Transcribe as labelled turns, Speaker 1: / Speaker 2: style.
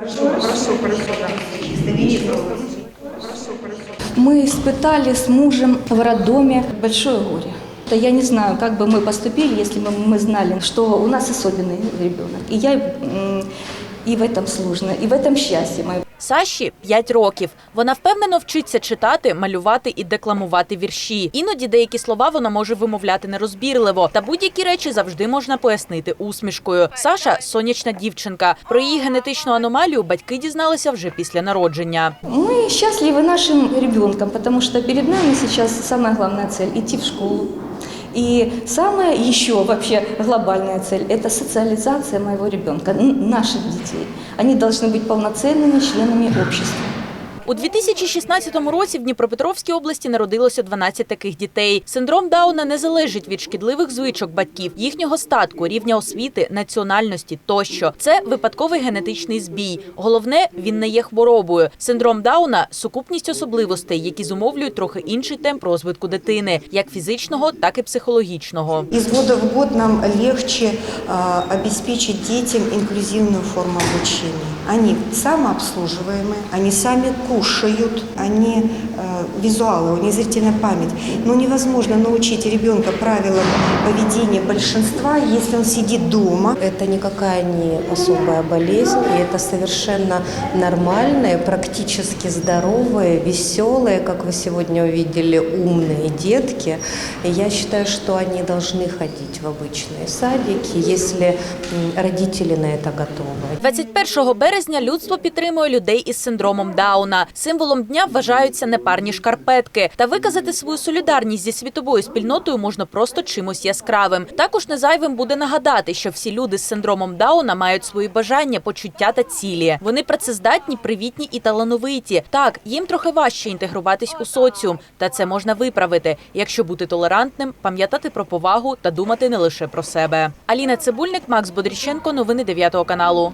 Speaker 1: Хорошо, хорошо, да.
Speaker 2: Мы испытали с мужем в роддоме большое горе. Да я не знаю, как бы мы поступили, если бы мы знали, что у нас особенный ребенок. И я м, и в этом сложно, и в этом счастье мое.
Speaker 3: Саші 5 років. Вона впевнено вчиться читати, малювати і декламувати вірші. Іноді деякі слова вона може вимовляти нерозбірливо, та будь-які речі завжди можна пояснити усмішкою. Саша сонячна дівчинка. Про її генетичну аномалію батьки дізналися вже після народження.
Speaker 2: Мы счастливы нашим ребенком, потому что перед нами сейчас самая главная цель – идти в школу. И самая еще вообще глобальная цель – это социализация моего ребенка, н- наших детей. Они должны быть полноценными членами общества.
Speaker 3: У 2016 році в Дніпропетровській області народилося 12 таких дітей. Синдром Дауна не залежить від шкідливих звичок батьків, їхнього статку, рівня освіти, національності тощо. Це випадковий генетичний збій. Головне, він не є хворобою. Синдром Дауна сукупність особливостей, які зумовлюють трохи інший темп розвитку дитини, як фізичного, так і психологічного.
Speaker 4: Из года в год нам легче а, обеспечить детям инклюзивную форму обучения. Они самообслуживаемые, они сами кушают, они э, визуалы, у них зрительная память. Но невозможно научить ребенка правилам поведения большинства, если он сидит дома.
Speaker 5: Это никакая не особая болезнь, и это совершенно нормальные, практически здоровые, веселые, как вы сегодня увидели, умные детки. И я считаю, что они должны ходить в обычные садики, если м, родители на это готовы.
Speaker 3: 21 березня людство підтримує людей із синдромом Дауна. Символом дня вважаються непарні шкарпетки. Та виказати свою солідарність зі світовою спільнотою можна просто чимось яскравим. Також не зайвим буде нагадати, що всі люди з синдромом Дауна мають свої бажання, почуття та цілі. Вони працездатні, привітні і талановиті. Так, їм трохи важче інтегруватись у соціум, та це можна виправити, якщо бути толерантним, пам'ятати про повагу та думати не лише про себе. Аліна Цибульник, Макс Бодріченко, новини 9 каналу.